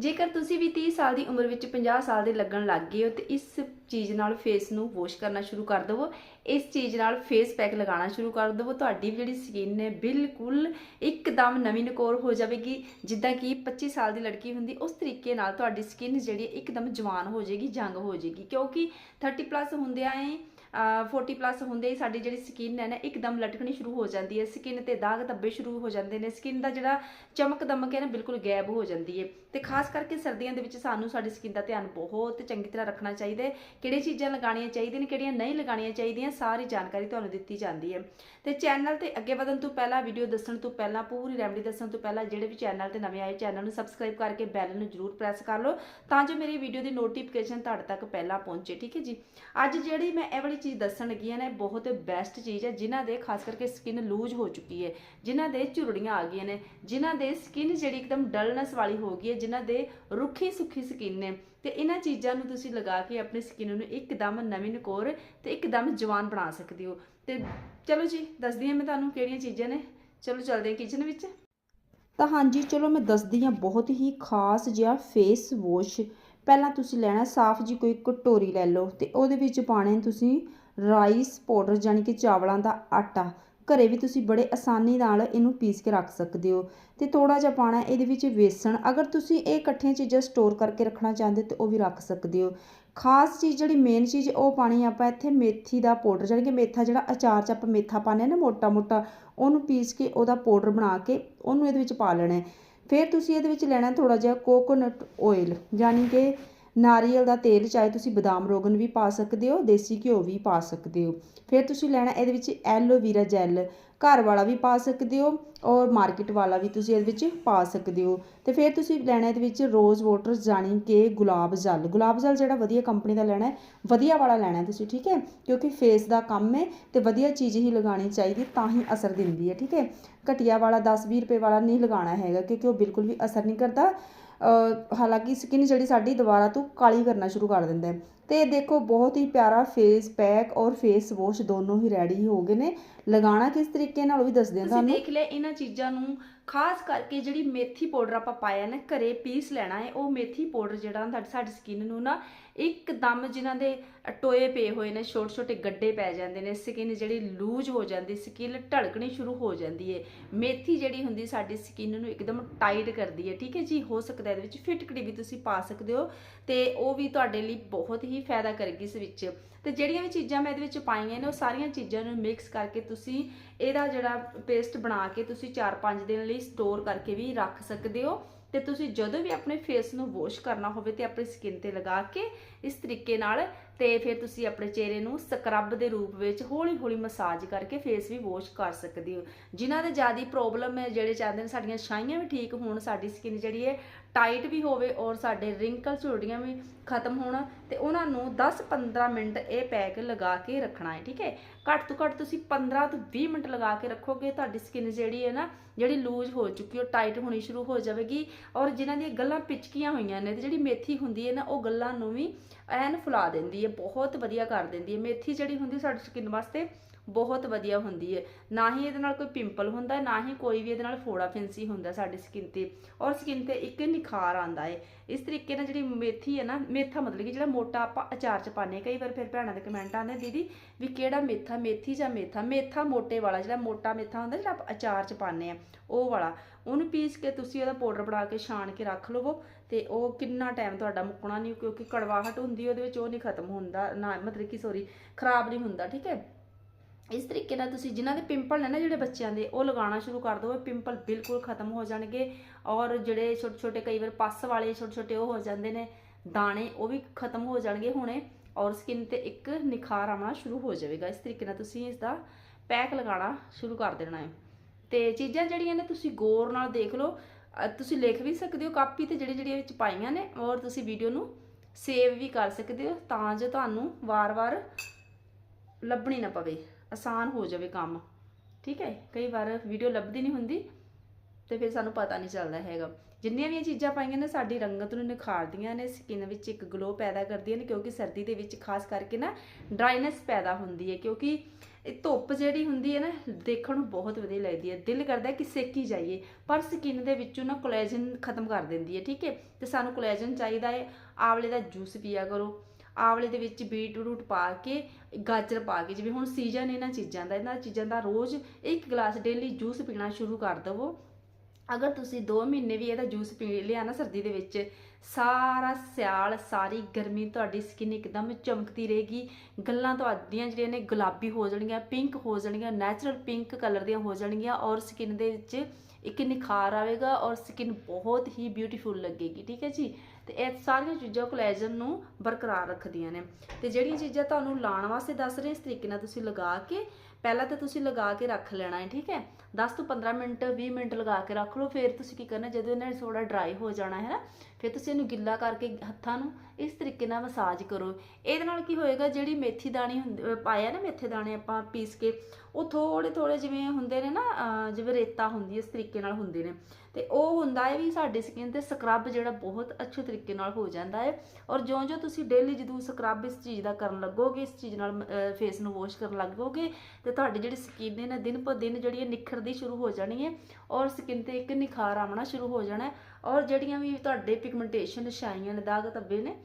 ਜੇਕਰ ਤੁਸੀਂ ਵੀ 30 ਸਾਲ ਦੀ ਉਮਰ ਵਿੱਚ 50 ਸਾਲ ਦੇ ਲੱਗਣ ਲੱਗ ਗਏ ਹੋ, ਤੇ ਇਸ ਚੀਜ਼ ਨਾਲ ਫੇਸ ਨੂੰ ਵਾਸ਼ ਕਰਨਾ ਸ਼ੁਰੂ ਕਰ ਦਿਵੋ। ਇਸ ਚੀਜ਼ ਨਾਲ ਫੇਸ ਪੈਕ ਲਗਾਉਣਾ ਸ਼ੁਰੂ ਕਰ ਦਿਵੋ। ਤੁਹਾਡੀ ਵੀ ਜਿਹੜੀ ਸਕਿਨ ਹੈ ਬਿਲਕੁਲ ਇੱਕਦਮ ਨਵੀਂ ਨਕੋਰ ਹੋ ਜਾਵੇਗੀ। ਜਿੱਦਾਂ ਕਿ 25 ਸਾਲ ਦੀ ਲੜਕੀ ਹੁੰਦੀ, ਉਸ ਤਰੀਕੇ ਨਾਲ ਤੁਹਾਡੀ ਸਕਿਨ ਜਿਹੜੀ ਇੱਕਦਮ ਜਵਾਨ ਹੋ ਜਾਏਗੀ, ਜੰਗ ਹੋ ਜਾਏਗੀ। ਕਿਉਂਕਿ 30 ਪਲੱਸ ਹੁੰਦਿਆਂ ਐ 40 ਪਲੱਸ ਹੁੰਦੇ ਹੀ ਸਾਡੀ ਜਿਹੜੀ ਸਕਿਨ ਹੈ ਨਾ, ਇੱਕਦਮ ਲਟਕਣੀ ਸ਼ੁਰੂ ਹੋ ਜਾਂਦੀ ਹੈ। ਸਕਿਨ ਤੇ ਦਾਗ ਧੱਬੇ ਸ਼ੁਰੂ ਹੋ ਜਾਂਦੇ ਨੇ। ਸਕਿਨ ਦਾ ਜਿਹੜਾ ਚਮਕ ਦਮਕ ਹੈ ਨਾ, ਬਿਲਕੁਲ ਗਾਇਬ ਹੋ ਜਾਂਦੀ ਹੈ। ਤੇ ਖਾਸ ਕਰਕੇ ਸਰਦੀਆਂ ਦੇ ਵਿੱਚ ਸਾਨੂੰ ਸਾਡੀ ਸਕਿਨ ਦਾ ਧਿਆਨ ਬਹੁਤ ਚੰਗੀ ਤਰ੍ਹਾਂ ਰੱਖਣਾ ਚਾਹੀਦਾ ਹੈ। ਕਿਹੜੀ ਚੀਜ਼ਾਂ ਲਗਾਉਣੀਆਂ ਚਾਹੀਦੀਆਂ ਨੇ, ਕਿਹੜੀਆਂ ਨਹੀਂ ਲਗਾਉਣੀਆਂ ਚਾਹੀਦੀਆਂ, ਸਾਰੀ ਜਾਣਕਾਰੀ ਤੁਹਾਨੂੰ ਦਿੱਤੀ ਜਾਂਦੀ ਹੈ। ਤੇ ਚੈਨਲ ਤੇ ਅੱਗੇ ਵਧਣ ਤੋਂ ਪਹਿਲਾਂ ਵੀਡੀਓ ਦੱਸਣ ਤੋਂ ਪਹਿਲਾਂ, ਪੂਰੀ ਰੈਮਡੀ ਦੱਸਣ ਤੋਂ ਪਹਿਲਾਂ, ਜਿਹੜੇ ਵੀ ਚੈਨਲ ਤੇ ਨਵੇਂ ਆਏ ਚੈਨਲ ਨੂੰ ਸਬਸਕ੍ਰਾਈਬ ਕਰਕੇ ਬੈਲ ਨੂੰ ਜਰੂਰ ਪ੍ਰੈਸ ਕਰ ਲਓ, ਤਾਂ ਜੋ ਮੇਰੀ ਵੀਡੀਓ ਦੀ ਨੋਟੀਫਿਕੇਸ਼ਨ ਤੁਹਾਡੇ ਤੱਕ ਪਹਿਲਾਂ ਪਹੁੰਚੇ, ਠੀਕ ਹੈ ਜੀ? ਅੱਜ ਜਿਹੜੀ ਮੈਂ ਇਹ ਵਾਲੀ ਚੀਜ਼ ਦੱਸਣ ਲੱਗੀ ਹਾਂ ਬਹੁਤ ਬੈਸਟ ਚੀਜ਼ ਹੈ, ਜਿਨ੍ਹਾਂ ਦੇ ਖਾਸ ਕਰਕੇ ਸਕਿਨ ਲੂਜ਼ ਹੋ ਚੁੱਕੀ ਹੈ, ਜਿਨ੍ਹਾਂ ਦੇ ਝੁਰੜੀਆਂ ਆ ਗਈਆਂ ਨੇ, ਜਿਨ੍ਹਾਂ ਦੇ ਸਕਿਨ ਜਿਹੜੀ ਇੱਕਦਮ ਡਲਨੈਸ ਵਾਲੀ ਹੋ ਗਈ ਹੈ, ਜਿਨ੍ਹਾਂ ਦੇ ਰੁੱਖੀ ਸੁੱਖੀ ਸਕਿਨ ਨੇ। ਤੇ ਇਹਨਾਂ ਚੀਜ਼ਾਂ ਨੂੰ ਤੁਸੀਂ ਲਗਾ ਕੇ ਆਪਣੀ ਸਕਿਨ ਨੂੰ ਇੱਕਦਮ ਨਵੀਂ ਨਕੋਰ ਤੇ ਇੱਕਦਮ ਜਵਾਨ ਬਣਾ ਸਕਦੇ ਹੋ। ਤੇ ਚਲੋ ਜੀ, ਦੱਸਦੀ ਹਾਂ ਮੈਂ ਤੁਹਾਨੂੰ ਕਿਹੜੀਆਂ ਚੀਜ਼ਾਂ ਨੇ। ਚਲੋ ਚੱਲਦੇ ਹਾਂ ਕਿਚਨ ਵਿੱਚ। ਤਾਂ ਹਾਂਜੀ, ਚਲੋ ਮੈਂ ਦੱਸਦੀ ਹਾਂ ਬਹੁਤ ਹੀ ਖਾਸ ਜਿਹਾ ਫੇਸ ਵਾਸ਼ ਪਹਿਲਾਂ ਤੁਸੀਂ ਲੈਣਾ ਸਾਫ਼ ਜੀ ਕੋਈ ਕਟੋਰੀ ਲੈ ਲਓ ਤੇ ਉਹਦੇ ਵਿੱਚ ਪਾਣੇ ਤੁਸੀਂ ਰਾਈਸ ਪਾਊਡਰ ਯਾਨੀ ਕਿ ਚਾਵਲਾਂ ਦਾ ਆਟਾ। ਘਰੇ ਵੀ ਤੁਸੀਂ ਬੜੇ ਆਸਾਨੀ ਨਾਲ ਇਹਨੂੰ ਪੀਸ ਕੇ ਰੱਖ ਸਕਦੇ ਹੋ ਤੇ ਥੋੜਾ ਜਿਹਾ ਪਾਣਾ ਇਹਦੇ ਵਿੱਚ ਵੇਸਣ। ਅਗਰ ਤੁਸੀਂ ਇਹ ਇਕੱਠੀਆਂ ਚੀਜ਼ਾਂ ਸਟੋਰ ਕਰਕੇ ਰੱਖਣਾ ਚਾਹੁੰਦੇ ਤੇ ਉਹ ਵੀ ਰੱਖ ਸਕਦੇ ਹੋ। ਖਾਸ ਚੀਜ਼ ਜਿਹੜੀ ਮੇਨ ਚੀਜ਼ ਉਹ ਪਾਣੀ ਆਪਾਂ ਇੱਥੇ ਮੇਥੀ ਦਾ ਪਾਊਡਰ ਯਾਨੀ ਕਿ ਮੇਥਾ ਜਿਹੜਾ ਅਚਾਰ 'ਚ ਆਪਾਂ ਮੇਥਾ ਪਾਉਂਦੇ ਹਾਂ ਨਾ ਮੋਟਾ ਮੋਟਾ ਉਹਨੂੰ ਪੀਸ ਕੇ ਉਹਦਾ ਪਾਊਡਰ ਬਣਾ ਕੇ ਉਹਨੂੰ ਇਹਦੇ ਵਿੱਚ ਪਾ ਲੈਣਾ ਫਿਰ ਤੁਸੀਂ ਇਹਦੇ ਵਿੱਚ ਲੈਣਾ ਥੋੜਾ ਜਿਹਾ ਕੋਕੋਨਟ ਆਇਲ ਯਾਨੀ ਕਿ ਨਾਰੀਅਲ ਦਾ ਤੇਲ, ਚਾਹੇ ਤੁਸੀਂ ਬਦਾਮ, ਰੋਗਨ ਵੀ ਪਾ ਸਕਦੇ ਹੋ, ਦੇਸੀ ਘਿਓ ਵੀ ਪਾ ਸਕਦੇ ਹੋ। ਫਿਰ ਤੁਸੀਂ ਲੈਣਾ ਇਹਦੇ ਵਿੱਚ ਐਲੋਵੀਰਾ ਜੈਲ ਘਰ ਵਾਲਾ ਵੀ ਪਾ ਸਕਦੇ ਹੋ ਔਰ ਮਾਰਕੀਟ ਵਾਲਾ ਵੀ ਤੁਸੀਂ ਇਹਦੇ ਵਿੱਚ ਪਾ ਸਕਦੇ ਹੋ। ਤੇ ਫਿਰ ਤੁਸੀਂ ਲੈਣਾ ਇਹਦੇ ਵਿੱਚ ਰੋਜ਼ ਵਾਟਰ ਜਾਣੀ ਕਿ ਗੁਲਾਬ ਜਲ। ਗੁਲਾਬ ਜਲ ਜਿਹੜਾ ਵਧੀਆ ਕੰਪਨੀ ਦਾ ਲੈਣਾ ਹੈ, ਵਧੀਆ ਵਾਲਾ ਲੈਣਾ ਤੁਸੀਂ, ਠੀਕ ਹੈ? ਕਿਉਂਕਿ ਫੇਸ ਦਾ ਕੰਮ ਹੈ ਤੇ ਵਧੀਆ ਚੀਜ਼ ਹੀ ਲਗਾਉਣੀ ਚਾਹੀਦੀ, ਤਾਂ ਹੀ ਅਸਰ ਦਿੰਦੀ ਹੈ, ਠੀਕ ਹੈ? ਘਟੀਆ ਵਾਲਾ 10-20 ਰੁਪਏ ਵਾਲਾ ਨਹੀਂ ਲਗਾਉਣਾ ਹੈਗਾ ਕਿਉਂਕਿ ਉਹ ਬਿਲਕੁਲ ਵੀ ਅਸਰ ਨਹੀਂ ਕਰਦਾ। ਹਾਲਾਂਕਿ ਸਕਿਨ ਜਿਹੜੀ ਸਾਡੀ ਦੁਬਾਰਾ ਤੋਂ ਕਾਲੀ ਕਰਨਾ ਸ਼ੁਰੂ ਕਰ ਦਿੰਦਾ ਹੈ। ਤੇ ਦੇਖੋ ਬਹੁਤ ਹੀ ਪਿਆਰਾ ਫੇਸ ਪੈਕ ਔਰ ਫੇਸ ਵਾਸ਼ ਦੋਨੋਂ ਹੀ ਰੈਡੀ ਹੋ ਗਏ ਨੇ। ਲਗਾਉਣਾ ਕਿਸ ਤਰੀਕੇ ਨਾਲ ਉਹ ਵੀ ਦੱਸਦੇ ਹਾਂ ਤੁਸੀਂ ਤੁਹਾਨੂੰ। ਦੇਖ ਲਿਆ ਇਹਨਾਂ ਚੀਜ਼ਾਂ ਨੂੰ ਖਾਸ ਕਰਕੇ ਜਿਹੜੀ ਮੇਥੀ ਪਾਊਡਰ ਆਪਾਂ ਪਾਇਆ ਨਾ ਘਰੇ ਪੀਸ ਲੈਣਾ ਹੈ ਉਹ ਮੇਥੀ ਪਾਊਡਰ ਜਿਹੜਾ ਹੁੰਦਾ ਸਾਡੀ ਸਕਿਨ ਨੂੰ ਨਾ ਇੱਕਦਮ ਜਿਨ੍ਹਾਂ ਦੇ ਟੋਏ ਪਏ ਹੋਏ ਨੇ ਛੋਟੇ ਛੋਟੇ ਗੱਡੇ ਪੈ ਜਾਂਦੇ ਨੇ ਸਕਿਨ ਜਿਹੜੀ ਲੂਜ ਹੋ ਜਾਂਦੀ ਸਕਿਨ ਢਲਕਣੀ ਸ਼ੁਰੂ ਹੋ ਜਾਂਦੀ ਹੈ। ਮੇਥੀ ਜਿਹੜੀ ਹੁੰਦੀ ਸਾਡੀ ਸਕਿਨ ਨੂੰ ਇੱਕਦਮ ਟਾਈਟ ਕਰਦੀ ਹੈ ਠੀਕ ਹੈ ਜੀ? ਹੋ ਸਕਦਾ ਇਹਦੇ ਵਿੱਚ ਫਿਟਕੜੀ ਵੀ ਤੁਸੀਂ ਪਾ ਸਕਦੇ ਹੋ ਤੇ ਉਹ ਵੀ ਤੁਹਾਡੇ ਲਈ ਬਹੁਤ ਹੀ ਫਾਇਦਾ ਕਰੇਗੀ ਇਸ ਵਿੱਚ। ਤੇ ਜਿਹੜੀਆਂ ਵੀ ਚੀਜ਼ਾਂ ਮੈਂ ਇਹਦੇ ਵਿੱਚ ਪਾਈਆਂ ਨੇ, ਉਹ ਸਾਰੀਆਂ ਚੀਜ਼ਾਂ ਨੂੰ ਮਿਕਸ ਕਰਕੇ ਤੁਸੀਂ ਇਹਦਾ ਜਿਹੜਾ ਪੇਸਟ ਬਣਾ ਕੇ ਤੁਸੀਂ 4-5 ਦਿਨ ਲਈ ਸਟੋਰ ਕਰਕੇ ਵੀ ਰੱਖ ਸਕਦੇ ਹੋ। ਤੇ ਤੁਸੀਂ ਜਦੋਂ ਵੀ ਆਪਣੇ ਫੇਸ ਨੂੰ ਵਾਸ਼ ਕਰਨਾ ਹੋਵੇ ਤੇ ਆਪਣੀ ਸਕਿਨ ਤੇ ਲਗਾ ਕੇ ਇਸ ਤਰੀਕੇ ਨਾਲ ਤੇ ਫਿਰ ਤੁਸੀਂ ਆਪਣੇ ਚਿਹਰੇ ਨੂੰ ਸਕਰਬ ਦੇ ਰੂਪ ਵਿੱਚ ਹੌਲੀ-ਹੌਲੀ ਮਸਾਜ ਕਰਕੇ ਫੇਸ ਵੀ ਵਾਸ਼ ਕਰ ਸਕਦੇ ਹੋ। ਜਿਨ੍ਹਾਂ ਦੇ ਜ਼ਿਆਦੀ ਪ੍ਰੋਬਲਮ ਹੈ, ਜਿਹੜੇ ਚਾਹੁੰਦੇ ਨੇ ਸਾਡੀਆਂ ਛਾਈਆਂ ਵੀ ਠੀਕ ਹੋਣ, ਸਾਡੀ ਸਕਿਨ ਜਿਹੜੀ ਹੈ ਟਾਈਟ ਵੀ ਹੋਵੇ ਔਰ ਸਾਡੇ ਰਿੰਕਲ ਝੁਰੜੀਆਂ ਵੀ ਖਤਮ ਹੋਣ ਤੇ ਉਹਨਾਂ ਨੂੰ 10-15 ਮਿੰਟ ਇਹ ਪੈਕ ਲਗਾ ਕੇ ਰੱਖਣਾ ਹੈ, ਠੀਕ ਹੈ? ਘੱਟ ਤੋਂ ਘੱਟ ਤੁਸੀਂ 15 ਤੋਂ 20 ਮਿੰਟ ਲਗਾ ਕੇ ਰੱਖੋਗੇ, ਤੁਹਾਡੀ ਸਕਿਨ ਜਿਹੜੀ ਹੈ ਨਾ, ਜਿਹੜੀ ਲੂਜ਼ ਹੋ ਚੁੱਕੀ ਉਹ ਟਾਈਟ ਹੋਣੀ ਸ਼ੁਰੂ ਹੋ ਜਾਵੇਗੀ ਔਰ ਜਿਨ੍ਹਾਂ ਦੀਆਂ ਗੱਲਾਂ ਪਿਚਕੀਆਂ ਹੋਈਆਂ ਨੇ ਤੇ ਜਿਹੜੀ ਮੇਥੀ ਹੁੰਦੀ ਹੈ ਨਾ, ਉਹ ਗੱਲਾਂ ਨੂੰ ਵੀ ਐਨ ਫੁਲਾ ਦਿੰਦੀ ਹੈ, ਬਹੁਤ ਵਧੀਆ ਕਰ ਦਿੰਦੀ ਹੈ। ਮੇਥੀ ਜਿਹੜੀ ਹੁੰਦੀ ਸਾਡੀ ਸਕਿਨ ਵਾਸਤੇ ਬਹੁਤ ਵਧੀਆ ਹੁੰਦੀ ਹੈ। ਨਾ ਹੀ ਇਹਦੇ ਨਾਲ ਕੋਈ ਪਿੰਪਲ ਹੁੰਦਾ, ਨਾ ਹੀ ਕੋਈ ਵੀ ਇਹਦੇ ਨਾਲ ਫੋੜਾ ਫਿੰਸੀ ਹੁੰਦਾ ਸਾਡੀ ਸਕਿਨ ਤੇ। ਔਰ ਸਕਿਨ ਤੇ ਇੱਕ ਨਿਖਾਰ ਆਂਦਾ ਹੈ ਇਸ ਤਰੀਕੇ ਨਾਲ ਜਿਹੜੀ ਮੇਥੀ ਹੈ ਨਾ, ਮੇਥਾ ਮਤਲਬ ਕਿ ਜਿਹੜਾ ਮੋਟਾ ਆਪਾਂ ਅਚਾਰ ਚ ਪਾਉਂਦੇ ਹਾਂ। ਕਈ ਵਾਰ ਫਿਰ ਭੈਣਾਂ ਦੇ ਕਮੈਂਟ ਆਉਂਦੇ, ਦੀਦੀ, ਵੀ ਕਿਹੜਾ ਮੇਥਾ, ਮੇਥੀ ਜਾਂ ਮੇਥਾ? ਮੇਥਾ ਮੋਟੇ ਵਾਲਾ, ਜਿਹੜਾ ਮੋਟਾ ਮੇਥਾ ਹੁੰਦਾ, ਜਿਹੜਾ ਆਪਾਂ ਅਚਾਰ ਚ ਪਾਉਂਦੇ ਆ ਉਹ ਵਾਲਾ। ਉਹਨੂੰ ਪੀਸ ਕੇ ਤੁਸੀਂ ਉਹਦਾ ਪਾਊਡਰ ਬਣਾ ਕੇ ਛਾਣ ਕੇ ਰੱਖ ਲਵੋ ਤੇ ਉਹ ਕਿੰਨਾ ਟਾਈਮ ਤੁਹਾਡਾ ਮੁੱਕਣਾ ਨਹੀਂ ਕਿਉਂਕਿ ਕੜਵਾਹਟ ਹੁੰਦੀ ਉਹਦੇ ਵਿੱਚ ਉਹ ਨਹੀਂ ਖਤਮ ਹੁੰਦਾ, ਨਾ ਮਤਲਬ ਕਿ ਸੋਰੀ ਖਰਾਬ ਨਹੀਂ ਹੁੰਦਾ, ਠੀਕ ਹੈ? ਇਸ ਤਰੀਕੇ ਨਾਲ ਤੁਸੀਂ ਜਿਨ੍ਹਾਂ ਦੇ ਪਿੰਪਲ ਨੇ ਨਾ ਜਿਹੜੇ ਬੱਚਿਆਂ ਦੇ, ਉਹ ਲਗਾਉਣਾ ਸ਼ੁਰੂ ਕਰ ਦਿਓ ਪਿੰਪਲ ਬਿਲਕੁਲ ਖਤਮ ਹੋ ਜਾਣਗੇ ਔਰ ਜਿਹੜੇ ਛੋਟੇ ਛੋਟੇ ਕਈ ਵਾਰ ਪੱਸ ਵਾਲੇ ਛੋਟੇ ਛੋਟੇ ਉਹ ਹੋ ਜਾਂਦੇ ਨੇ, ਦਾਣੇ ਉਹ ਵੀ ਖਤਮ ਹੋ ਜਾਣਗੇ ਹੁਣੇ ਔਰ ਸਕਿਨ ਤੇ ਇੱਕ ਨਿਖਾਰ ਆਉਣਾ ਸ਼ੁਰੂ ਹੋ ਜਾਵੇਗਾ। ਇਸ ਤਰੀਕੇ ਨਾਲ ਤੁਸੀਂ ਇਸ ਦਾ ਪੈਕ ਲਗਾਉਣਾ ਸ਼ੁਰੂ ਕਰ ਦੇਣਾ ਹੈ। ਤੇ ਚੀਜ਼ਾਂ ਜਿਹੜੀਆਂ ਨੇ ਤੁਸੀਂ ਗੌਰ ਨਾਲ ਦੇਖ ਲਓ ਤੁਸੀਂ ਲਿਖ ਵੀ ਸਕਦੇ ਹੋ, ਕਾਪੀ ਤੇ ਜਿਹੜੀ ਜਿਹੜੀਆਂ ਵਿੱਚ ਪਾਈਆਂ ਨੇ ਔਰ ਤੁਸੀਂ ਵੀਡੀਓ ਨੂੰ ਸੇਵ ਵੀ ਕਰ ਸਕਦੇ ਹੋ ਤਾਂ ਜੋ ਤੁਹਾਨੂੰ ਵਾਰ-ਵਾਰ ਲੱਭਣੀ ਨਾ ਪਵੇ। ਆਸਾਨ ਹੋ ਜਾਵੇ ਕੰਮ। ਠੀਕ ਹੈ, ਕਈ ਵਾਰ ਵੀਡੀਓ ਲੱਭਦੀ ਨਹੀਂ ਹੁੰਦੀ ਤੇ ਫਿਰ ਸਾਨੂੰ ਪਤਾ ਨਹੀਂ ਚੱਲਦਾ ਹੈਗਾ। ਜਿੰਨੀਆਂ ਵੀ ਇਹ ਚੀਜ਼ਾਂ ਪਾਈਆਂ ਨੇ, ਸਾਡੀ ਰੰਗਤ ਨੂੰ ਨਿਖਾਰਦੀਆਂ ਨੇ ਸਕਿਨ ਵਿੱਚ ਇੱਕ ਗਲੋ ਪੈਦਾ ਕਰਦੀਆਂ ਨੇ, ਕਿਉਂਕਿ ਸਰਦੀ ਦੇ ਵਿੱਚ ਖਾਸ ਕਰਕੇ ਨਾ ਡਰਾਈਨੈਸ ਪੈਦਾ ਹੁੰਦੀ ਹੈ, ਕਿਉਂਕਿ ਇਹ ਧੁੱਪ ਜਿਹੜੀ ਹੁੰਦੀ ਹੈ ਨਾ, ਦੇਖਣ ਨੂੰ ਬਹੁਤ ਵਧੀਆ ਲੱਗਦੀ ਹੈ। ਦਿਲ ਕਰਦਾ ਕਿ ਸੇਕੀ ਜਾਈਏ, ਪਰ ਸਕਿਨ ਦੇ ਵਿੱਚੋਂ ਨਾ ਕੋਲੇਜਨ ਖਤਮ ਕਰ ਦਿੰਦੀ ਹੈ, ਠੀਕ ਹੈ? ਤੇ ਸਾਨੂੰ ਕੋਲੇਜਨ ਚਾਹੀਦਾ ਹੈ। ਆਵਲੇ ਦਾ ਜੂਸ ਪੀਆ ਕਰੋ। ਆਵਲੇ ਦੇ ਵਿੱਚ ਬੀਟਰੂਟ ਪਾ ਕੇ, ਗਾਜਰ ਪਾ ਕੇ, ਜਿਵੇਂ ਹੁਣ ਸੀਜ਼ਨ ਇਹਨਾਂ ਚੀਜ਼ਾਂ ਦਾ, ਇਹਨਾਂ ਚੀਜ਼ਾਂ ਦਾ ਰੋਜ਼ ਇੱਕ ਗਲਾਸ ਡੇਲੀ ਜੂਸ ਪੀਣਾ ਸ਼ੁਰੂ ਕਰ ਦਵੋ। ਅਗਰ ਤੁਸੀਂ 2 ਮਹੀਨੇ ਵੀ ਇਹਦਾ ਜੂਸ ਪੀ ਲਿਆ ਨਾ ਸਰਦੀ ਦੇ ਵਿੱਚ, ਸਾਰਾ ਸਿਆਲ, ਸਾਰੀ ਗਰਮੀ ਤੁਹਾਡੀ ਸਕਿਨ ਇੱਕਦਮ ਚਮਕਦੀ ਰਹੇਗੀ। ਗੱਲਾਂ ਤੁਹਾਡੀਆਂ ਜਿਹੜੀਆਂ ਨੇ ਗੁਲਾਬੀ ਹੋ ਜਾਣਗੀਆਂ ਪਿੰਕ ਹੋ ਜਾਣਗੀਆਂ ਨੈਚੁਰਲ ਪਿੰਕ ਕਲਰ ਦੀਆਂ ਹੋ ਜਾਣਗੀਆਂ ਔਰ ਸਕਿਨ ਦੇ ਵਿੱਚ ਇੱਕ ਨਿਖਾਰ ਆਵੇਗਾ ਔਰ ਸਕਿਨ ਬਹੁਤ ਹੀ ਬਿਊਟੀਫੁਲ ਲੱਗੇਗੀ, ਠੀਕ ਹੈ ਜੀ? ਤੇ ਇਹ ਸਾਰੀਆਂ ਚੀਜ਼ਾਂ ਕੋਲੇਜਨ ਨੂੰ ਬਰਕਰਾਰ ਰੱਖਦੀਆਂ ਨੇ। ਤੇ ਜਿਹੜੀਆਂ ਚੀਜ਼ਾਂ ਤੁਹਾਨੂੰ ਲਾਉਣ ਵਾਸਤੇ ਦੱਸ ਰਹੇ ਇਸ ਤਰੀਕੇ ਨਾਲ ਤੁਸੀਂ ਲਗਾ ਕੇ ਪਹਿਲਾਂ ਤਾਂ ਤੁਸੀਂ ਲਗਾ ਕੇ ਰੱਖ ਲੈਣਾ ਹੈ, ਠੀਕ ਹੈ? 10 ਤੋਂ 15 ਮਿੰਟ 20 ਮਿੰਟ ਲਗਾ ਕੇ ਰੱਖ ਲਓ, ਫਿਰ ਤੁਸੀਂ ਕੀ ਕਰਨਾ, ਜਦੋਂ ਇਹਨਾਂ ਥੋੜਾ ਡਰਾਈ ਹੋ ਜਾਣਾ ਹੈ ਨਾ, ਫਿਰ ਤੁਸੀਂ ਇਹਨੂੰ ਗਿੱਲਾ ਕਰਕੇ ਹੱਥਾਂ ਨੂੰ ਇਸ ਤਰੀਕੇ ਨਾਲ ਮਸਾਜ ਕਰੋ। ਇਹਦੇ ਨਾਲ ਕੀ ਹੋਏਗਾ, ਜਿਹੜੀ ਮੇਥੀ ਦਾਣੀ ਹੁੰਦੀ ਪਾਇਆ ਨਾ ਮੇਥੇ ਦਾਣੇ ਆਪਾਂ ਪੀਸ ਕੇ, ਉਹ ਥੋੜੇ ਥੋੜੇ ਜਿਵੇਂ ਹੁੰਦੇ ਨੇ ਨਾ ਜਿਵੇਂ ਰੇਤਾ ਹੁੰਦੀ ਇਸ ਤਰੀਕੇ ਨਾਲ ਹੁੰਦੇ ਨੇ। ਤੇ ਉਹ ਹੁੰਦਾ ਹੈ ਵੀ ਸਾਡੀ ਸਕਿਨ ਤੇ ਸਕਰਬ ਜਿਹੜਾ ਬਹੁਤ ਅੱਛੇ ਤਰੀਕੇ ਨਾਲ ਹੋ ਜਾਂਦਾ ਹੈ। ਔਰ ਜਿਉਂ-ਜਿਉਂ ਤੁਸੀਂ ਡੇਲੀ ਜਦੋਂ ਸਕਰਬ ਇਸ ਚੀਜ਼ ਦਾ ਕਰਨ ਲੱਗੋਗੇ, ਇਸ ਚੀਜ਼ ਨਾਲ ਫੇਸ ਨੂੰ ਵਾਸ਼ ਕਰਨ ਲੱਗੋਗੇ, ਤੇ ਤੁਹਾਡੀ ਜਿਹੜੀ ਸਕਿਨ ਹੈ ਨਾ ਦਿਨ ਪਰ ਦਿਨ ਜਿਹੜੀ ਹੈ ਨਿਖਰਦੀ ਸ਼ੁਰੂ ਹੋ ਜਾਣੀ ਹੈ ਔਰ ਸਕਿਨ ਤੇ ਇੱਕ ਨਿਖਾਰ ਆਉਣਾ ਸ਼ੁਰੂ ਹੋ ਜਾਣਾ ਹੈ ਔਰ ਜਿਹੜੀਆਂ ਵੀ ਤੁਹਾਡੇ ਪਿਗਮੈਂਟੇਸ਼ਨ ਛਾਈਆਂ ਨੇ ਦਾਗ ਧੱਬੇ ਨੇ,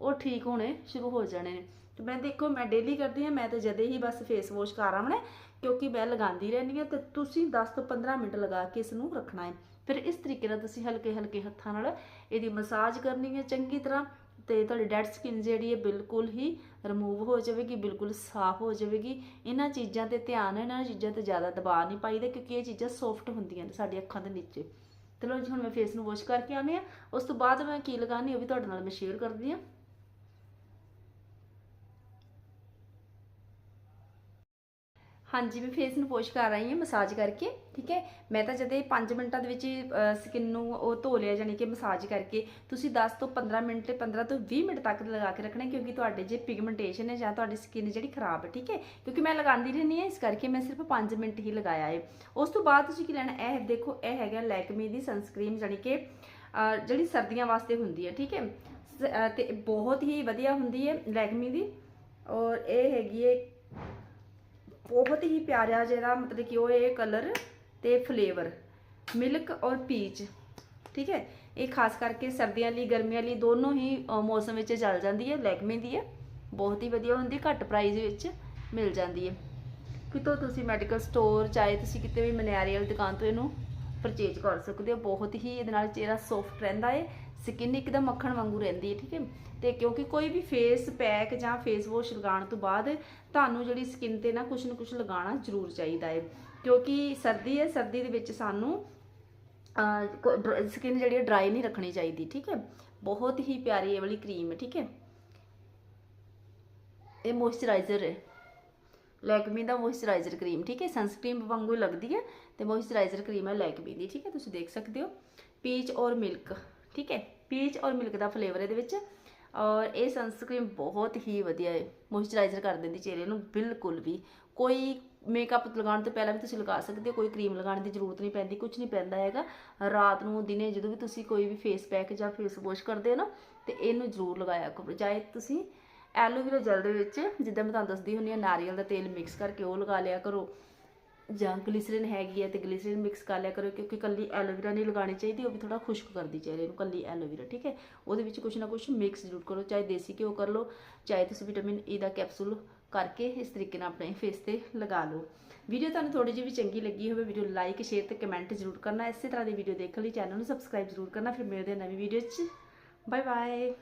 ਉਹ ਠੀਕ ਹੋਣੇ ਸ਼ੁਰੂ ਹੋ ਜਾਣੇ ਨੇ। ਤੇ ਮੈਂ ਦੇਖੋ, ਮੈਂ ਡੇਲੀ ਕਰਦੀ ਹਾਂ, ਮੈਂ ਤਾਂ ਜਦੇ ਹੀ ਬਸ ਫੇਸ ਵਾਸ਼ ਕਰ ਆਵਣਾ ਕਿਉਂਕਿ ਮੈਂ ਲਗਾਉਂਦੀ ਰਹਿੰਦੀ ਹਾਂ ਤੇ ਤੁਸੀਂ 10 ਤੋਂ 15 ਮਿੰਟ ਲਗਾ ਕੇ ਇਸ ਨੂੰ ਰੱਖਣਾ ਹੈ। ਫਿਰ ਇਸ ਤਰੀਕੇ ਨਾਲ ਤੁਸੀਂ ਹਲਕੇ ਹਲਕੇ ਹੱਥਾਂ ਨਾਲ ਇਹਦੀ ਮਸਾਜ ਕਰਨੀ ਹੈ ਚੰਗੀ ਤਰ੍ਹਾਂ ਤੇ ਤੁਹਾਡੀ ਡੈਡ ਸਕਿਨ ਜਿਹੜੀ ਹੈ ਬਿਲਕੁਲ ਹੀ ਰਿਮੂਵ ਹੋ ਜਾਵੇਗੀ, ਬਿਲਕੁਲ ਸਾਫ਼ ਹੋ ਜਾਵੇਗੀ। ਇਹਨਾਂ ਚੀਜ਼ਾਂ ਤੇ ਧਿਆਨ, ਇਹਨਾਂ ਚੀਜ਼ਾਂ ਤੇ ਜ਼ਿਆਦਾ ਦਬਾਅ ਨਹੀਂ ਪਾਈਦਾ ਕਿਉਂਕਿ ਇਹ ਚੀਜ਼ਾਂ ਸੌਫਟ ਹੁੰਦੀਆਂ ਨੇ ਸਾਡੀ ਅੱਖਾਂ ਦੇ ਨੀਚੇ। ਚਲੋ ਜੀ, ਹੁਣ ਮੈਂ ਫੇਸ ਨੂੰ ਵਾਸ਼ ਕਰਕੇ ਆਉਂਦੀ ਹਾਂ। ਉਸ ਤੋਂ ਬਾਅਦ ਮੈਂ ਕੀ ਲਗਾਉਣੀ ਉਹ ਵੀ ਤੁਹਾਡੇ ਨਾਲ ਮੈਂ ਸ਼ੇਅਰ ਕਰਦੀ ਹਾਂ। ਹਾਂਜੀ ਮੈਂ ਫੇਸ ਨੂੰ ਪੋਸ਼ ਕਰ ਰਹੀ ਹਾਂ ਮਸਾਜ ਕਰਕੇ ਠੀਕ ਹੈ? ਮੈਂ ਤਾਂ ਜਦੇ 5 ਮਿੰਟਾਂ ਦੇ ਵਿੱਚ ਸਕਿਨ ਨੂੰ ਉਹ ਧੋ ਲਿਆ ਜਾਨੀ ਕਿ ਮਸਾਜ ਕਰਕੇ ਤੁਸੀਂ 10 ਤੋਂ 15 ਮਿੰਟ ਤੇ 15 ਤੋਂ 20 ਮਿੰਟ ਤੱਕ ਲਗਾ ਕੇ ਰੱਖਣਾ ਕਿਉਂਕਿ ਤੁਹਾਡੇ ਜੇ ਪਿਗਮੈਂਟੇਸ਼ਨ ਹੈ ਜਾਂ ਤੁਹਾਡੀ ਸਕਿਨ ਜਿਹੜੀ ਖਰਾਬ ਹੈ ਠੀਕ ਹੈ? ਕਿਉਂਕਿ ਮੈਂ ਲਗਾਉਂਦੀ ਰਹਿੰਦੀ ਹਾਂ ਇਸ ਕਰਕੇ ਮੈਂ ਸਿਰਫ 5 ਮਿੰਟ ਹੀ ਲਗਾਇਆ ਹੈ। ਉਸ ਤੋਂ ਬਾਅਦ ਤੁਸੀਂ ਕੀ ਲੈਣਾ ਇਹ ਦੇਖੋ ਇਹ ਹੈਗਾ ਲੈਕਮੀ ਦੀ ਸਨਸਕ੍ਰੀਨ ਜਾਨੀ ਕਿ ਜਿਹੜੀ ਸਰਦੀਆਂ ਵਾਸਤੇ ਹੁੰਦੀ ਹੈ ਠੀਕ ਹੈ? ਸ- ਅਹ, ਤੇ ਬਹੁਤ ਹੀ ਵਧੀਆ ਹੁੰਦੀ ਹੈ ਲੈਕਮੀ ਦੀ ਔਰ ਇਹ ਹੈਗੀ ਹੈ ਬਹੁਤ ਹੀ ਪਿਆਰਾ ਜਿਹੜਾ ਮਤਲਬ ਕਿ ਉਹ ਇਹ ਕਲਰ ਤੇ ਫਲੇਵਰ ਮਿਲਕ ਔਰ ਪੀਚ ਠੀਕ ਹੈ? ਇਹ ਖਾਸ ਕਰਕੇ ਸਰਦੀਆਂ ਲਈ, ਗਰਮੀਆਂ ਲਈ ਦੋਨੋਂ ਹੀ ਮੌਸਮ ਵਿੱਚ ਜਲ ਜਾਂਦੀ ਹੈ ਲੈਕਮੇ ਦੀ ਹੈ। ਬਹੁਤ ਹੀ ਵਧੀਆ ਹੁੰਦੀ, ਘੱਟ ਪ੍ਰਾਈਸ ਵਿੱਚ ਮਿਲ ਜਾਂਦੀ ਹੈ। ਕਿਤੋਂ ਤੁਸੀਂ ਮੈਡੀਕਲ ਸਟੋਰ ਚਾਹੇ ਤੁਸੀਂ ਕਿਤੇ ਵੀ ਮਨਿਆਰੀ ਵਾਲੀ ਦੁਕਾਨ ਤੋਂ ਇਹਨੂੰ ਪਰਚੇਜ ਕਰ ਸਕਦੇ ਹੋ। ਬਹੁਤ ਹੀ ਇਹਦੇ ਨਾਲ ਚਿਹਰਾ ਸੌਫਟ ਰਹਿੰਦਾ ਹੈ ਸਕਿਨ ਇੱਕਦਮ ਮੱਖਣ ਵਾਂਗੂ ਰਹਿੰਦੀ ਹੈ ਠੀਕ ਹੈ ਤੇ ਕਿਉਂਕਿ ਕੋਈ ਵੀ ਫੇਸ ਪੈਕ ਜਾਂ ਫੇਸ ਵਾਸ਼ ਲਗਾਉਣ ਤੋਂ ਬਾਅਦ ਤੁਹਾਨੂੰ ਜਿਹੜੀ ਸਕਿਨ ਤੇ ਨਾ ਕੁਝ ਨਾ ਕੁਝ ਲਗਾਉਣਾ ਜ਼ਰੂਰ ਚਾਹੀਦਾ ਹੈ ਕਿਉਂਕਿ ਸਰਦੀ ਹੈ ਸਰਦੀ ਦੇ ਵਿੱਚ ਸਾਨੂੰ ਸਕਿਨ ਜਿਹੜੀ ਡਰਾਈ ਨਹੀਂ ਰੱਖਣੀ ਚਾਹੀਦੀ, ਠੀਕ ਹੈ ਬਹੁਤ ਹੀ ਪਿਆਰੀ ਇਹ ਵਾਲੀ ਕਰੀਮ ਹੈ ਠੀਕ ਹੈ ਇਹ ਮੋਇਸਚਰਾਈਜ਼ਰ ਹੈ ਲੈਕਮੀ ਦਾ ਮੋਇਸਚਰਾਈਜ਼ਰ ਕਰੀਮ ਠੀਕ ਹੈ ਸਨਸਕ੍ਰੀਮ ਵਾਂਗੂ ਲੱਗਦੀ ਹੈ ਤੇ ਮੋਇਸਚਰਾਈਜ਼ਰ ਕਰੀਮ ਹੈ ਲੈ ਕੇ ਦੀ, ਠੀਕ ਹੈ? ਤੁਸੀਂ ਦੇਖ ਸਕਦੇ ਹੋ। ਪੀਚ ਔਰ ਮਿਲਕ ਠੀਕ ਹੈ? ਪੀਚ ਔਰ ਮਿਲਕ ਦਾ ਫਲੇਵਰ ਇਹਦੇ ਵਿੱਚ। ਔਰ ਇਹ ਸਨਸਕ੍ਰੀਮ ਬਹੁਤ ਹੀ ਵਧੀਆ ਹੈ। ਮੋਇਸਚਰਾਈਜ਼ਰ ਕਰ ਦਿੰਦੀ ਚਿਹਰੇ ਨੂੰ, ਬਿਲਕੁਲ ਵੀ। ਕੋਈ ਮੇਕਅਪ ਲਗਾਉਣ ਤੋਂ ਪਹਿਲਾਂ ਵੀ ਤੁਸੀਂ ਲਗਾ ਸਕਦੇ ਹੋ, ਕੋਈ ਕਰੀਮ ਲਗਾਉਣ ਦੀ ਜ਼ਰੂਰਤ ਨਹੀਂ ਪੈਂਦੀ ਕੁਝ ਨਹੀਂ ਪੈਂਦਾ ਹੈਗਾ। ਰਾਤ ਨੂੰ, ਦਿਨੇ ਜਦੋਂ ਵੀ ਤੁਸੀਂ ਕੋਈ ਵੀ ਫੇਸ ਪੈਕ ਜਾਂ ਫੇਸ ਵਾਸ਼ ਕਰਦੇ ਹੋ ਨਾ, ਤੇ ਇਹਨੂੰ ਜ਼ਰੂਰ ਲਗਾਇਆ ਕਰੋ। ਚਾਹੇ ਤੁਸੀਂ ਐਲੋਵੇਰਾ ਜੈਲ ਦੇ ਵਿੱਚ, ਜਿੱਦਾਂ ਮੈਂ ਤੁਹਾਨੂੰ ਦੱਸਦੀ ਹੁੰਦੀ ਹਾਂ, ਨਾਰੀਅਲ ਦਾ ਤੇਲ ਮਿਕਸ ਕਰਕੇ ਉਹ ਲਗਾ ਲਿਆ ਕਰੋ। ਜਾਂ ਗਲਿਸਰੀਨ ਹੈਗੀ ਹੈ ਤੇ ਗਲਿਸਰੀਨ ਮਿਕਸ ਕਰ ਲਿਆ ਕਰੋ, ਕਿਉਂਕਿ ਕੱਲੀ ਐਲੋਵੇਰਾ ਨਹੀਂ ਲਗਾਉਣੀ ਚਾਹੀਦੀ, ਉਹ ਵੀ ਥੋੜਾ ਖੁਸ਼ਕ ਕਰਦੀ ਚਿਹਰੇ ਨੂੰ ਕੱਲੀ ਐਲੋਵੇਰਾ ਠੀਕ ਹੈ? ਉਹਦੇ ਵਿੱਚ ਕੁਝ ਨਾ ਕੁਝ ਮਿਕਸ ਜ਼ਰੂਰ ਕਰੋ, ਚਾਹੇ ਦੇਸੀ ਘਿਓ ਕਰ ਲਓ, ਚਾਹੇ ਤੁਸੀਂ ਵਿਟਾਮਿਨ ਈ e ਦਾ ਕੈਪਸੂਲ ਕਰਕੇ ਇਸ ਤਰੀਕੇ ਨਾਲ ਆਪਣੇ ਫੇਸ ਤੇ ਲਗਾ ਲਓ। ਵੀਡੀਓ ਤੁਹਾਨੂੰ ਥੋੜੀ ਜਿਹੀ ਵੀ ਚੰਗੀ ਲੱਗੀ ਹੋਵੇ ਵੀਡੀਓ ਲਾਈਕ ਸ਼ੇਅਰ ਤੇ ਕਮੈਂਟ ਜ਼ਰੂਰ ਕਰਨਾ। ਇਸੇ ਤਰ੍ਹਾਂ ਦੀ ਵੀਡੀਓ ਦੇਖਣ ਲਈ ਚੈਨਲ ਨੂੰ ਸਬਸਕ੍ਰਾਈਬ ਜ਼ਰੂਰ ਕਰਨਾ, ਫਿਰ ਮਿਲਦੇ ਹਾਂ ਨਵੀਂ ਵੀਡੀਓ 'ਚ। Bye bye